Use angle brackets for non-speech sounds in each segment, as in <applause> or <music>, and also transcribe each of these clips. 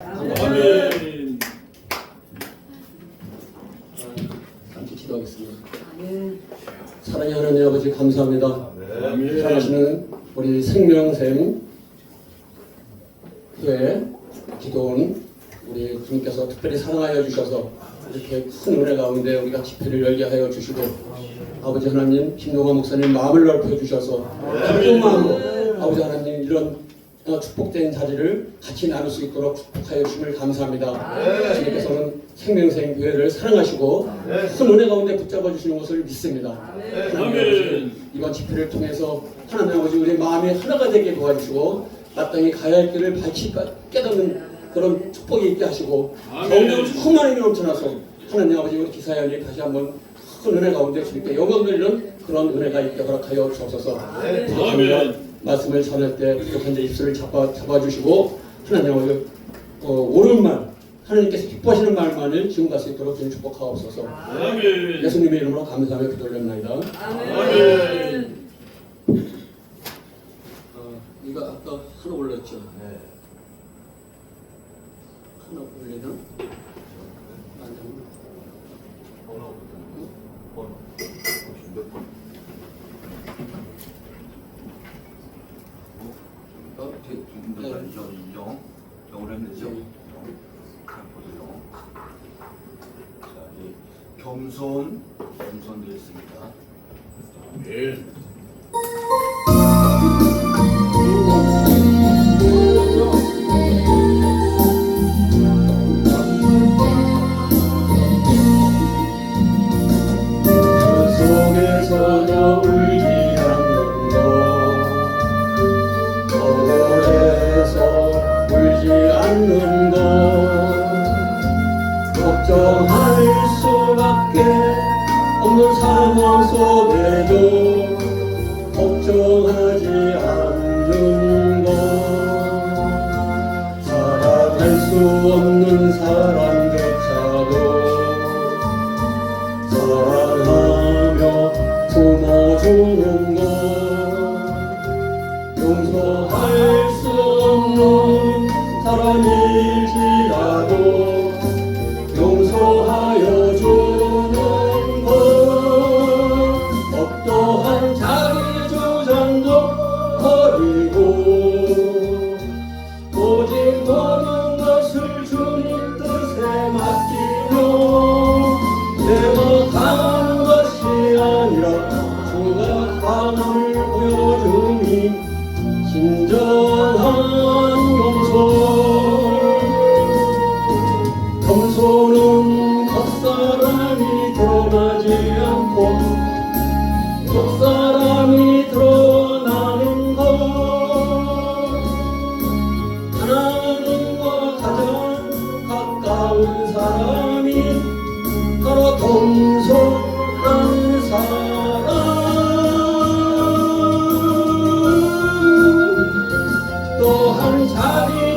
아멘. 함께 기도하겠습니다. 사랑의 하나님 아버지 감사합니다. 아멘. 잘하시는 우리 생명샘 교회 기도원 우리 주님께서 특별히 사랑하여 주셔서 이렇게 큰 은혜 가운데 우리가 집회를 열게 하여 주시고 아버지 하나님 김동환 목사님 마음을 넓혀 주셔서 기쁜 마음으로 아버지 하나님 이런 어, 축복된 자리를 같이 나눌 수 있도록 축복하여 주심을 감사합니다. 주님께서는 생명샘 교회를 사랑하시고 큰 은혜 가운데 붙잡아 주시는 것을 믿습니다. 하나님 아멘. 이번 집회를 통해서 하나님 아버지 우리 마음이 하나가 되게 도와주시고 마땅히 가야 할 길을 밝히 깨닫는 그런 축복이 있게 하시고. 경력 충만히 넘쳐나서 하나님 아버지 우리 기사연이 다시 한번 큰 은혜 가운데 주님께 영광 돌리는 그런 은혜가 있게 허락하여 주옵소서 부족합니다. 아멘. 말씀을 전할 때 부족한 자 입술을 잡아, 잡아주시고 하나님 아버지 어, 옳은 말 하나님께서 기뻐하시는 말만을 지금 갈수 있도록 주님 축복하옵소서 아멘. 예수님의 이름으로 감사하며 기도 올렸나이다 아멘. 어, 이거 아까 하나 올렸죠? 네. 하나 올리나? 안 되나? 어, 뒤- 네. 인정 인정 영어로 하면 되죠? 네. 보세요. 자, 이 겸손 겸손 되어 있습니다. 아 없는 상황 속에도 걱정하지 않는 것. 살아갈 수 없는 사람 또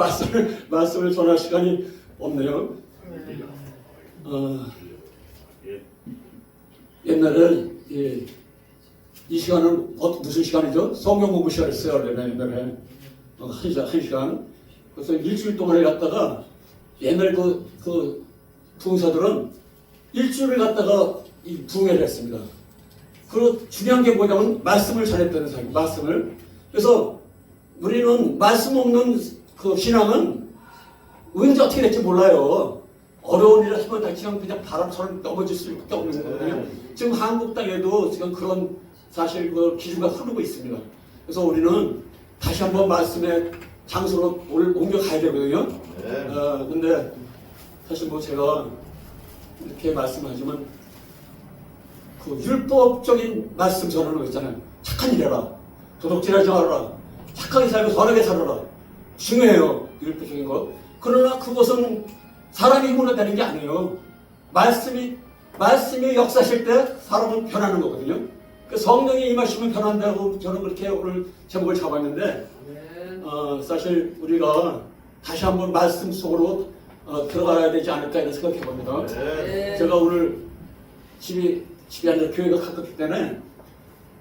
말씀을 말씀을 전할 시간이 없네요. 어, 예. 옛날에 이, 이 시간은 어, 무슨 시간이죠? 성경 공부 시간이었어요. 옛날에 옛날에 어, 한 시간 한 시간. 그래서 일주일 동안을 갔다가 옛날 그, 그 부흥사들은 일주일을 갔다가 이 부흥회를 했습니다. 그 중요한 게 뭐냐면 말씀을 전했다는 사람, 말씀을. 그래서 우리는 말씀 없는 그 신앙은 언제 어떻게 될지 몰라요. 어려운 일을 하면 다 그냥 그냥 바람처럼 넘어질 수밖에 없는 거거든요. 지금 한국 땅에도 지금 그런 사실 그 기류가 흐르고 있습니다. 그래서 우리는 다시 한번 말씀의 장소로 올- 옮겨가야 되거든요. 어, 근데 사실 뭐 제가 이렇게 말씀하지만 그 율법적인 말씀 전하는 거 있잖아요. 착한 일 해라. 도둑질하지 말아라. 착하게 살고 선하게 살아라. 중요해요. 율법적인 것. 그러나 그것은 사람이 무너다는 게 아니에요. 말씀이 말씀이 역사실 때 사람은 변하는 거거든요. 그 성령이 임하시면 변한다고 저는 그렇게 오늘 제목을 잡았는데 어, 사실 우리가 다시 한번 말씀 속으로 어, 들어가야 되지 않을까 이런 생각해 봅니다. 제가 오늘 집이 집이 아니라 교회가 가깝기 때문에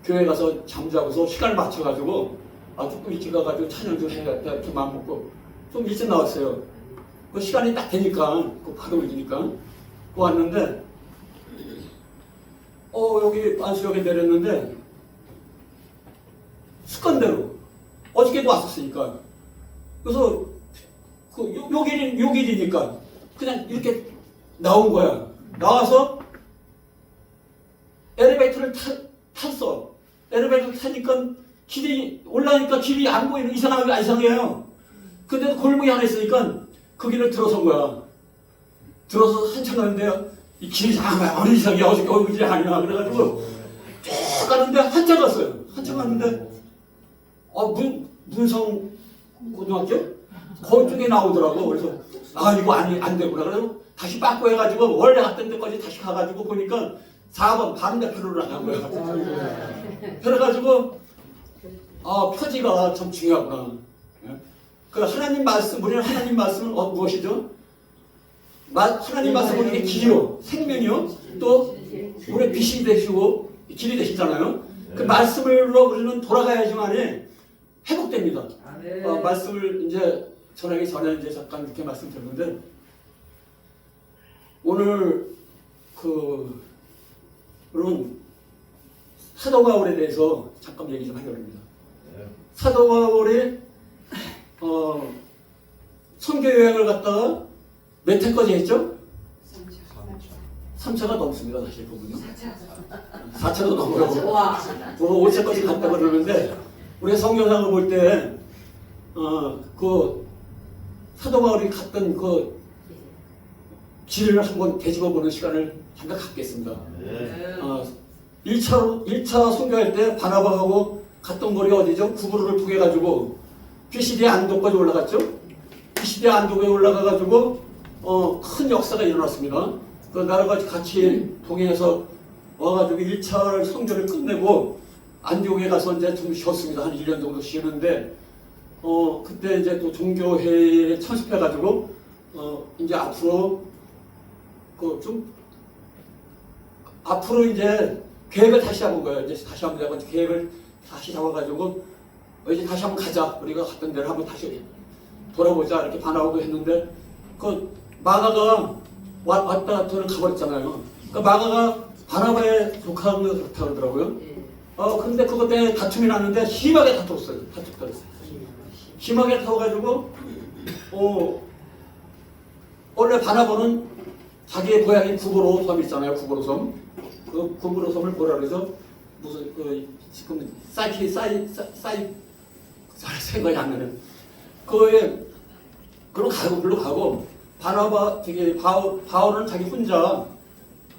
교회 가서 잠자고서 시간을 맞춰 가지고 아 조금 일찍 가가지고 찬양 좀 해야겠다 이렇게 마음 먹고. 좀 일찍 나왔어요. 그 시간이 딱 되니까 그 바로 올리니까. 그 왔는데 어 여기 안수역에 내렸는데 습관대로 어저께도 왔었으니까. 그래서 그 요- 요길 요길이니까 그냥 이렇게 나온 거야. 나와서 엘리베이터를 타, 탔어. 엘리베이터 타니까 길이 올라니까 길이 안 보이는 이상하게 이상해요 근데 골목이 하나 있으니까 그 길을 들어선 거야 들어서 한참 가는데 이 길이 아 어느 이상이야 어저께 어느 길이 아니야 그래가지고 쭉 가는데 한참 갔어요 한참 갔는데 어, 문, 문성 고등학교? 거쪽에 나오더라고. 그래서, 아, 이거 아니, 안 되구나. 그래서 다시 바꿔 해가지고, 원래 갔던 데까지 다시 가가지고 보니까 4번 반대편으로 나간 거야. 그래가지고, 아, 표지가 참 중요하구나. 예? 그 하나님 말씀, 우리는 하나님 말씀은 어, 무엇이죠? 마, 하나님 말씀은 우리에게 길이요, 생명이요, 또 우리의 빛이 되시고, 길이 되시잖아요. 그 말씀으로 우리는 돌아가야지만이 회복됩니다. 어, 말씀을 이제 전하기 전에 이제 잠깐 이렇게 말씀드렸는데 오늘 그 그런 사도 바울에 대해서 잠깐 얘기 좀 하려고 합니다. 사도 바울이 어, 선교 여행을 갔다가 몇 회까지 했죠? 3차가 넘습니다. 사실 보면요. 4차도 넘어요. 와. 뭐 5차까지 갔다 그러는데 우리가 성경상을 볼 때 어, 그 사도 바울이 갔던 그 길을 한번 되짚어 보는 시간을 잠깐 갖겠습니다. 어, 1차로 1차 선교할 때 바나바하고 갔던 거리가 어디죠? 구부로를 통해 가지고 피시디 안도까지 올라갔죠. 피시디 안도에 올라가 가지고 어, 큰 역사가 일어났습니다. 그 나라가 같이 동행해서 와가지고 1차 선교를 끝내고 안디옥에 가서 이제 좀 쉬었습니다. 한 1년 정도 쉬는데 어 그때 이제 또 종교회에 참석해가지고 어 이제 앞으로 그 좀 앞으로 이제 계획을 다시 잡은 거예요. 이제 다시 한번 계획을 다시 잡아가지고 어, 이제 다시 한번 가자. 우리가 갔던 데를 한번 다시 돌아보자 이렇게 반하고 했는데 그 마가가 왔, 왔다 저는 가버렸잖아요. 그 마가가 바나바의 조카인 것 같다 그러더라고요. 어 근데 그것 때문에 다툼이 났는데 심하게 다퉜어요. 다퉜다 심하게 다퉈가지고 어 원래 바나바는 자기의 고향이 구보로 섬 있잖아요. 구보로 섬. 그 구보로 섬을 뭐라 그래서 무슨 그 지금 사이키 사이 사이 나는 그에 그로 가고 글로 가고 바나바 되게 바울 바울은 자기 혼자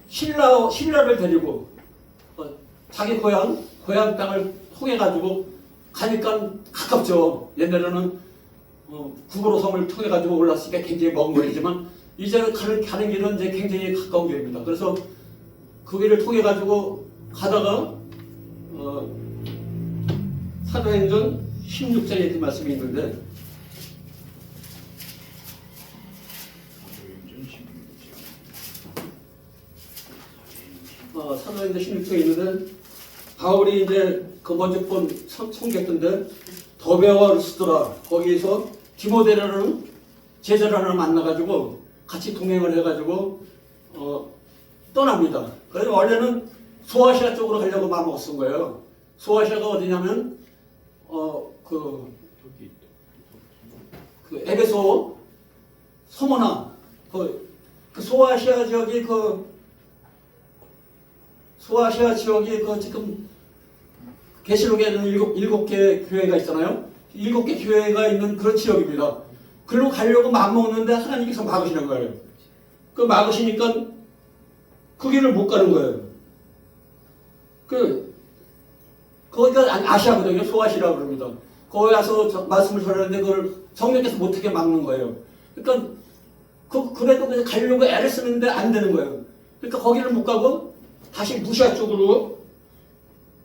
신라 신라를 데리고 어, 자기 고향 고향 땅을 통해 가지고 가니까 가깝죠. 옛날에는 어, 구보로 섬을 통해 가지고 올랐으니까 굉장히 먼 거리지만 이제는 가는, 가는 길은 이제 굉장히 가까운 길입니다. 그래서 그 길을 통해 가지고 가다가 어, 사도행전 16장에 이렇게 말씀이 있는데. 어, 사도행전 16장에 있는데 바울이 이제 그 먼저 본 성- 성경인데 더베와 루스드라. 거기에서 디모데라는 제자를 하나 만나가지고 같이 동행을 해가지고 어, 떠납니다. 그래서 원래는 소아시아 쪽으로 가려고 마음먹쓴 거예요. 소아시아가 어디냐면 어그 그 에베소 소모나 그, 그 소아시아 지역이 그 소아시아 지역이 그 지금 계시록에는 일곱 일곱 개 교회가 있잖아요. 일곱 개 교회가 있는 그런 지역입니다. 글로 가려고 마음 먹는데 하나님께서 막으시는 거예요. 그 막으시니까 그 길을 못 가는 거예요. 그 거기가 아- 아시아거든요. 소아시라고 그럽니다. 거기 가서 저- 말씀을 전하는데 그걸 성령께서 못하게 막는 거예요. 그러니까 그 그래도 그냥 가려고 애를 쓰는데 안 되는 거예요. 그러니까 거기를 못 가고 다시 무시아 쪽으로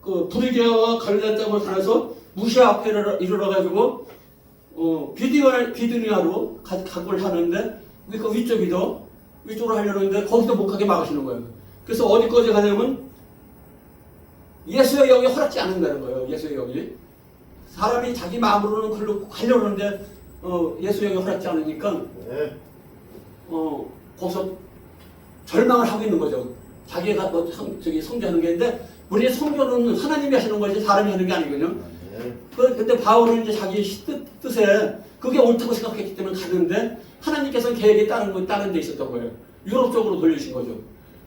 그 브리기아와 갈릴레 땅을 다녀서 무시아 앞에 이르러, 가지고 어 비디오 비드니아로 가- 각을 하는데 그 위쪽이죠. 위쪽으로 하려는데 거기도 못 가게 막으시는 거예요. 그래서 어디까지 가냐면 예수의 영이 허락지 않는다는 거예요. 예수의 영이 사람이 자기 마음으로는 글로 가려는데 어, 예수의 영이 허락지 않으니까 어, 거기서 절망을 하고 있는 거죠. 자기가 뭐 성, 저기 성교하는 게 있는데 우리의 성교는 하나님이 하시는 거지 사람이 하는 게 아니거든요. 그, 근데 바울은 이제 자기 시- 뜻, 뜻에 그게 옳다고 생각했기 때문에 갔는데 하나님께서는 계획이 다른 거 다른 데 있었던 거예요. 유럽 쪽으로 돌리신 거죠.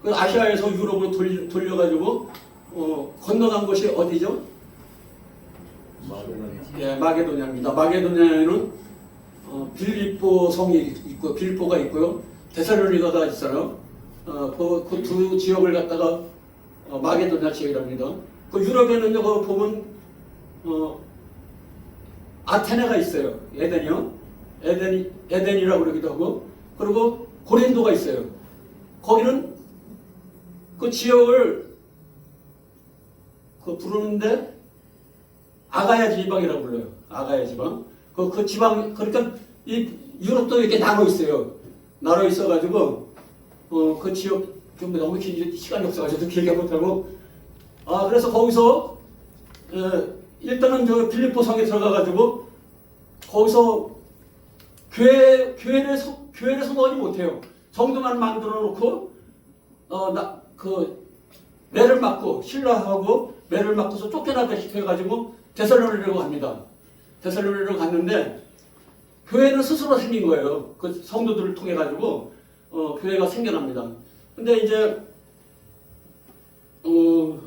그 아시아에서 유럽으로 돌리, 돌려가지고 어, 건너간 곳이 어디죠? 예, 마게도냐입니다. 마게도냐에는 어, 빌립보 성이 있고 빌립보가 있고요. 데살로니가가 있어요. 어, 그두 지역을 갖다가 어, 마게도냐 지역이랍니다. 그 유럽에는 그 보면 어, 아테네가 있어요. 에덴이요. 에덴이 에덴이라고 그러기도 하고 그리고 고린도가 있어요. 거기는 그 지역을 그 부르는데 아가야 지방이라고 불러요. 아가야 지방. 그, 그 지방, 그러니까 이 유럽도 이렇게 나눠 있어요. 나눠 있어가지고, 어, 그 지역, 좀 너무 길, 시간이 없어가지고 길게 못하고, 아, 그래서 거기서, 에, 일단은 저 빌립보 성에 들어가가지고, 거기서 교회, 교회를, 성- 교회를 성공하지 못해요. 정도만 만들어 놓고, 어, 나, 그, 매를 맞고 신라하고 매를 맞고서 쫓겨나다시피 해가지고 데살로니가로 갑니다. 데살로니가로 갔는데 교회는 스스로 생긴 거예요. 그 성도들을 통해 가지고 어, 교회가 생겨납니다. 근데 이제 어,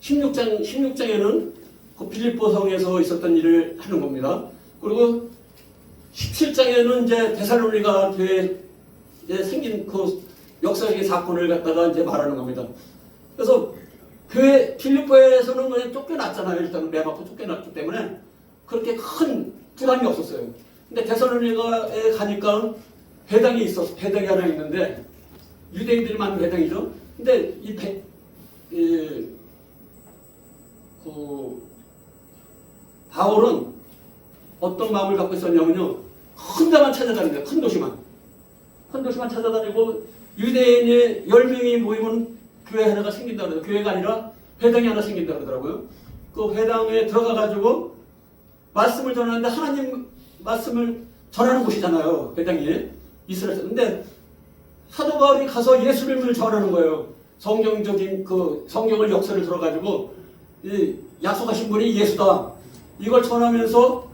16장 16장에는 그 빌립보 성에서 있었던 일을 하는 겁니다. 그리고 17장에는 이제 데살로니가 교회에 생긴 그 역사적인 사건을 갖다가 이제 말하는 겁니다. 그래서 교회 필리포에서는 그냥 쫓겨났잖아요. 일단 매 맞고 쫓겨났기 때문에 그렇게 큰 부담이 없었어요. 근데 데살로니가에 가니까 배당이 있었어. 배당이 하나 있는데 유대인들이 많은 배당이죠. 근데 이 배, 이, 그 바울은 어떤 마음을 갖고 있었냐면요. 큰 데만 찾아다니는 거예요. 큰 도시만. 큰 도시만 찾아다니고 유대인이 10명이 모이면 교회 하나가 생긴다 그러요 교회가 아니라 회당이 하나 생긴다 그러더라고요. 그 회당에 들어가 가지고 말씀을 전하는데 하나님 말씀을 전하는 곳이잖아요. 회당이 이스라엘. 근데 사도 바울이 가서 예수님을 전하는 거예요. 성경적인 그 성경을 역사를 들어가지고 이 약속하신 분이 예수다. 이걸 전하면서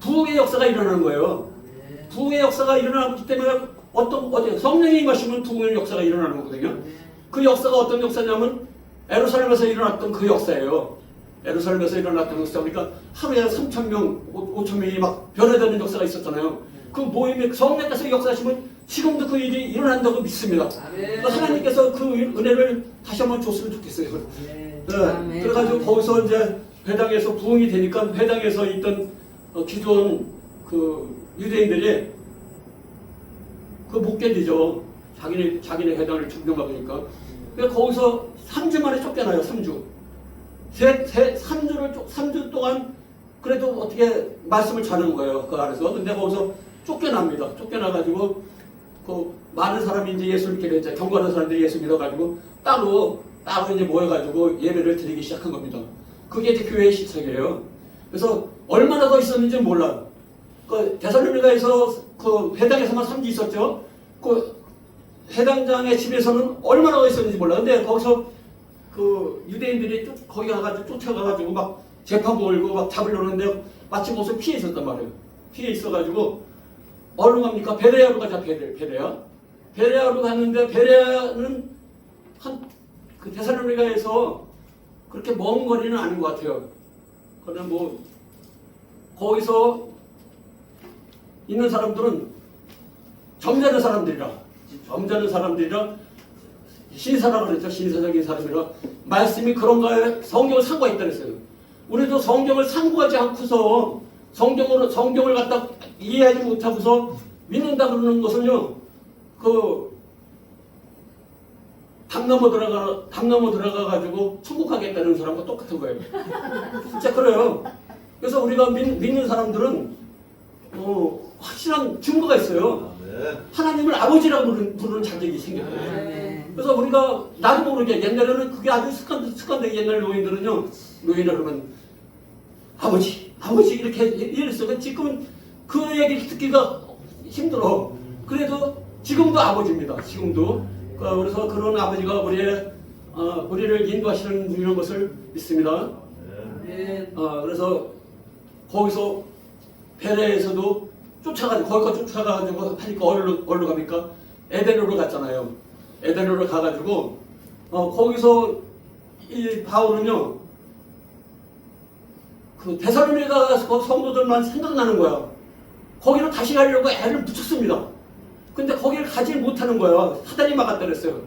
부흥의 역사가 일어나는 거예요. 부흥의 역사가 일어나기 때문에 어떤 어디 성령이 임하시면 부흥의 역사가 일어나는 거거든요. 그 역사가 어떤 역사냐면 에루살렘에서 일어났던 그 역사예요. 에루살렘에서 일어났던 역사. 그러니까 하루에 3천 명, 5천 명이 막 변화되는 역사가 있었잖아요. 그 모임에 성령께서 역사하시면 지금도 그 일이 일어난다고 믿습니다. 그러니까 하나님께서 그 은혜를 다시 한번 줬으면 좋겠어요. 네. 그래가지고 거기서 이제 회당에서 부흥이 되니까 회당에서 있던 어, 기존 그 유대인들이 그못 견디죠. 자기네 자기네 회당을 점령하니까. 그러니까 거기서 3주 만에 쫓겨나요. 3주. 세, 세, 3주를 3주 동안 그래도 어떻게 말씀을 전하는 거예요. 그 안에서. 근데 거기서 쫓겨납니다. 쫓겨나가지고 그 많은 사람이 이제 예수 믿게 됐죠. 경건한 사람들이 예수 믿어가지고 따로 따로 이제 모여가지고 예배를 드리기 시작한 겁니다. 그게 이제 교회의 시작이에요. 그래서 얼마나 더 있었는지 몰라. 그 대살로니가에서 그 회당에서만 3주 있었죠. 그 회당장의 집에서는 얼마나 더 있었는지 몰라. 근데 거기서 그 유대인들이 쫓, 거기 가가지고 쫓아가가지고 막 재판 걸고 막 잡으려는데 마침 거기서 피해 있었단 말이에요. 피해 있어가지고 어디로 갑니까? 베레아로 가자, 베레, 베레아. 베레아로 갔는데 베레아는 한그 데살로니가에서 그렇게 먼 거리는 아닌 것 같아요. 그러나 뭐 거기서 있는 사람들은 점잖은 사람들이라 점잖은 사람들이라 신사라 그랬죠 신사적인 사람이라 말씀이 그런가요? 성경을 상고했다 그랬어요. 우리도 성경을 상고하지 않고서 성경으로 성경을 갖다 이해하지 못하고서 믿는다 그러는 것은요 그담 넘어 들어가 담 넘어 들어가 가지고 천국 가겠다는 사람과 똑같은 거예요. <laughs> 진짜 그래요. 그래서 우리가 믿, 믿는 사람들은 어, 확실한 증거가 있어요. 하나님을 아버지라고 부르는, 자격이 생겼거든요. 그래서 우리가 나도 모르게 옛날에는 그게 아주 습관 습관되게 옛날 노인들은요 노인을 그러면 아버지 아버지 이렇게 이랬어. 지금은 그 얘기를 듣기가 힘들어. 그래도 지금도 아버지입니다. 지금도 그, 그래서 그런 아버지가 우리의 어, 우리를 인도하시는 분이라는 것을 믿습니다. 어, 그래서 거기서 베레에서도 쫓아가지고 거기까지 쫓아가가지고 하니까 어디로 어디로 갑니까? 에덴으로 갔잖아요. 에덴으로 가가지고 어, 거기서 이 바울은요 그 데살로니가 성도들만 생각나는 거야. 거기로 다시 가려고 애를 붙였습니다. 근데 거기를 가지 못하는 거야. 사단이 막았다 그랬어요.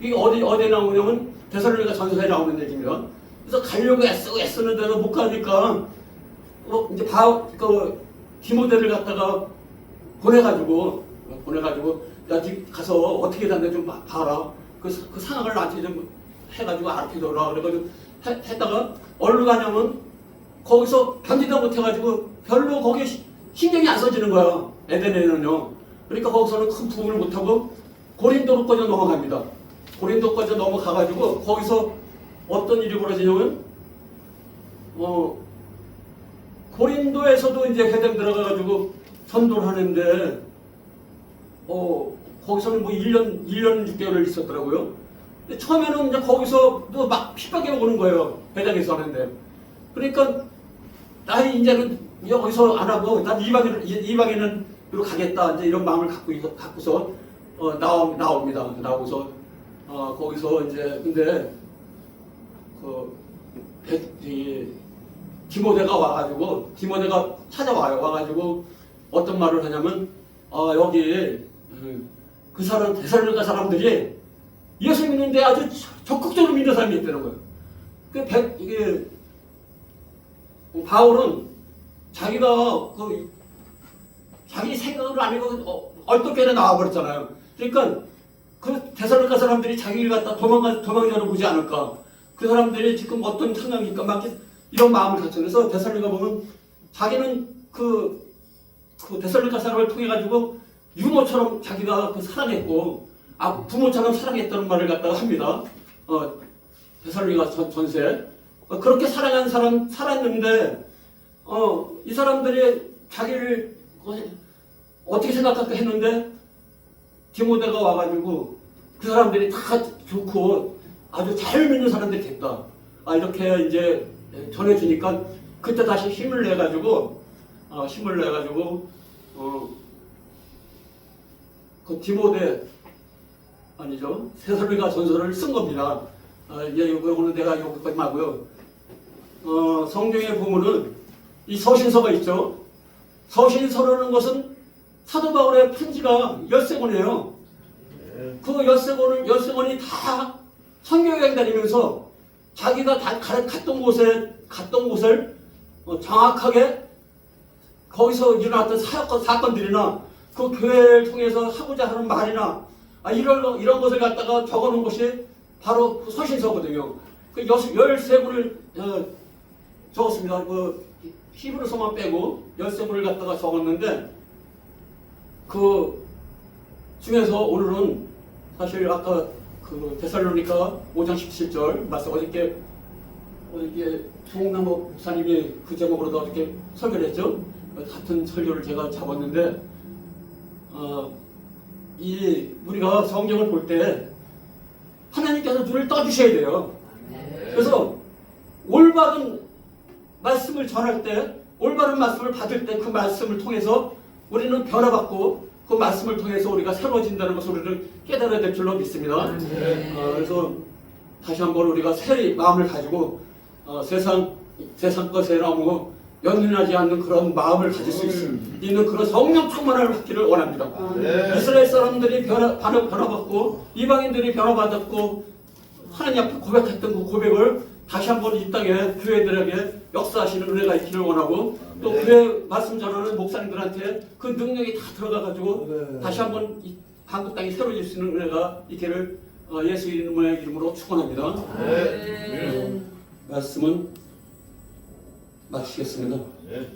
이게 어디 어디에 나오냐면 데살로니가 전서에 나오는 얘기입니다. 그래서 가려고 애쓰고 애쓰는데도 못 가니까 어, 이제 바 그 디모데를 갖다가 보내가지고 보내가지고 야, 니 가서 어떻게 됐는데 좀 봐- 봐라. 그, 사- 그 상황을 나한테 좀 해가지고 알려줘라. 그래가지고 해, 했다가 어디로 가냐면 거기서 견디다 못해가지고 별로 거기에 시- 신경이 안 써지는 거야. 에덴에는요. 그러니까 거기서는 큰 부흥을 못하고 고린도로까지 넘어갑니다. 고린도까지 넘어가가지고 거기서 어떤 일이 벌어지냐면 어 고린도에서도 이제 회당 들어가가지고 전도를 하는데 어 거기서는 뭐 1년 1년 6개월을 있었더라고요. 근데 처음에는 이제 거기서 또 막 핍박이 오는 거예요. 회당에서 하는데. 그러니까 나는 이제는 여기서 안 하고 난 이방인 이방인은 로 가겠다 이제 이런 마음을 갖고 있- 갖고서 어, 나오 나옵니다. 나오고서 어, 거기서 이제 근데 그 배, 이, 디모데가 와가지고 디모데가 찾아와요. 와가지고 어떤 말을 하냐면 아 여기 음, 그 사람 대살로니가 사람들이 예수 믿는데 아주 적극적으로 믿는 사람이 있다는 거예요. 그 백, 이게 바울은 자기가 그 자기 생각으로 아니고 어, 얼떨결에 나와버렸잖아요. 그러니까 그 대살로니가 사람들이 자기를 갖다 도망가 도망자로 보지 않을까. 그 사람들이 지금 어떤 상황일까 막 이 런 마음을 갖죠. 그래서 대살로니가 보면 자기는 그, 그 대살로니가 사람을 통해 가지고 유모처럼 자기가 그 사랑했고 아 부모처럼 사랑했다는 말을 갖다가 합니다. 어, 대살로니가 전, 전세 어, 그렇게 사랑한 사람 살았는데 어, 이 사람들이 자기를 어떻게 생각할까 했는데 디모데가 와가지고 그 사람들이 다 좋고 아주 잘 믿는 사람들이 됐다. 아 이렇게 이제 전해주니까 그때 다시 힘을 내가지고 어, 힘을 내가지고 어, 그 디모데 아니죠 세살리가 전설을 쓴 겁니다. 아, 예, 이거는 내가 여기까지 하고요. 어, 성경에 보면은 이 서신서가 있죠. 서신서라는 것은 사도 바울의 편지가 열세 권이에요. 그 열세 권을 열세 권이 다 선교여행 다니면서 자기가 갔던 곳에 갔던 곳을 어, 정확하게 거기서 일어났던 사건 사건들이나 그 교회를 통해서 하고자 하는 말이나 아, 이런 거- 이런 것을 갖다가 적어 놓은 것이 바로 그 서신서거든요. 그 여- 열세 권을 어, 적었습니다. 그 히브리서만 빼고 열세 권을 갖다가 적었는데 그 중에서 오늘은 사실 아까 그 데살로니가 5장 17절 말씀 어저께 어저께 송남호 목사님이 그 제목으로도 어저께 설교를 했죠. 같은 설교를 제가 잡았는데 어, 이 우리가 성경을 볼 때 하나님께서 눈을 떠주셔야 돼요. 그래서 올바른 말씀을 전할 때 올바른 말씀을 받을 때 그 말씀을 통해서 우리는 변화받고 그 말씀을 통해서 우리가 새로워진다는 것을 우리는 깨달아야 될 줄로 믿습니다. 어, 그래서 다시 한번 우리가 새 마음을 가지고 어, 세상 세상 것에 너무 연연하지 않는 그런 마음을 가질 수 있, 있는 그런 성령 충만을 받기를 원합니다. 이스라엘 사람들이 변화, 변화, 변화받고 이방인들이 변화받았고 하나님 앞에 고백했던 그 고백을 다시 한번 이 땅에 교회들에게 역사하시는 은혜가 있기를 원하고 또 교회 말씀 전하는 목사님들한테 그 능력이 다 들어가가지고 다시 한번 이 한국 땅이 새로워질 수 있는 은혜가 있기를 어, 예수 이름의 이름으로 축원합니다. 네. 말씀은 마치겠습니다. 네.